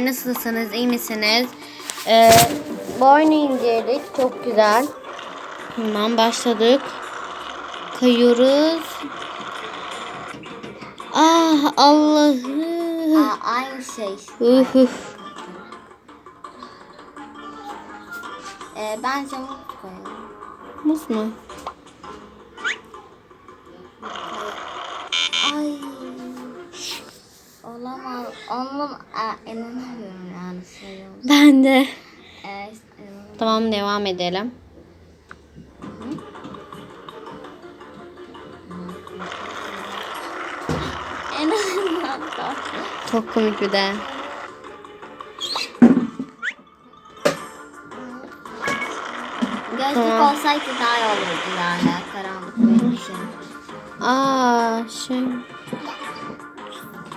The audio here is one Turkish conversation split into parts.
Nasılsınız? iyi misiniz? Ee, bu oyunu inceledik. Çok güzel. Tamam başladık. Kayıyoruz. Ah Allah'ım. Aa, aynı şey. Üf, üf. Ee, bence muz koyalım. Muz mu? Aa, inanamıyorum yani şey. Ben de. İnanamıyorum. Tamam devam edelim. Çok komik bir de. Gözlük Tamam. olsaydı daha iyi olurdu yani. Karanlık benim için. Aa şey.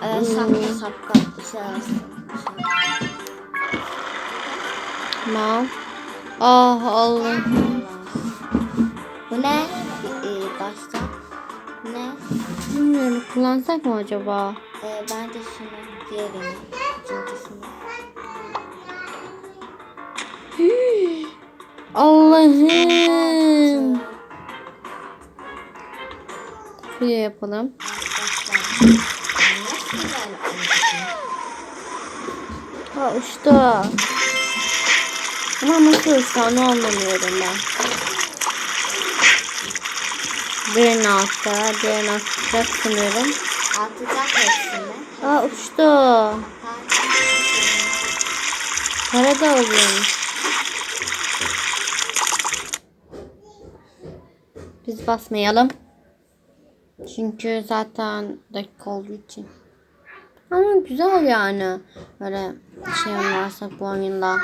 Ee, şapka bir şey olsun. Tamam. Ah Allah'ım. Bu ne? Ee, başta. Ne? Bilmiyorum kullansak mı acaba? Ee, ben de şunu diğerini. İkincisini. Allah'ım. Şöyle yapalım. Arkadaşlar. Nasıl böyle oldu? Ha uçtu. Ama nasıl uçtu onu anlamıyorum ben. Birini altta, diğerini atacak sanıyorum. Atacak hepsini. Aa uçtu. Para da oluyormuş. Biz basmayalım. Çünkü zaten dakika olduğu için. Ama güzel yani. Böyle şey varsa bu oyunda.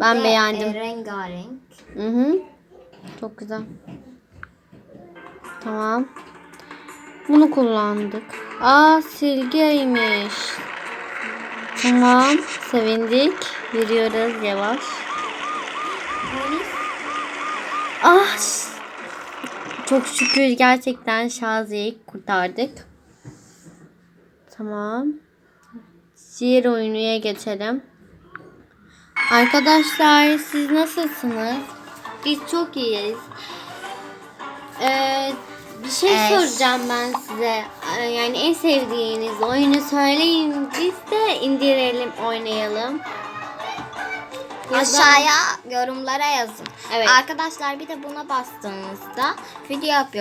Ben ve, beğendim. E, rengarenk. Hı hı. Çok güzel. Tamam. Bunu kullandık. Aa silgiymiş. Tamam. Sevindik. Yürüyoruz yavaş. Ah. Çok şükür gerçekten Şaziye'yi kurtardık. Tamam. Diğer oyunuya geçelim. Arkadaşlar siz nasılsınız? Biz çok iyiyiz. Ee, bir şey Evet. soracağım ben size. Ee, Yani en sevdiğiniz oyunu söyleyin. Biz de indirelim, oynayalım. Aşağıya yorumlara yazın. Evet. Arkadaşlar bir de buna bastığınızda video yapıyor.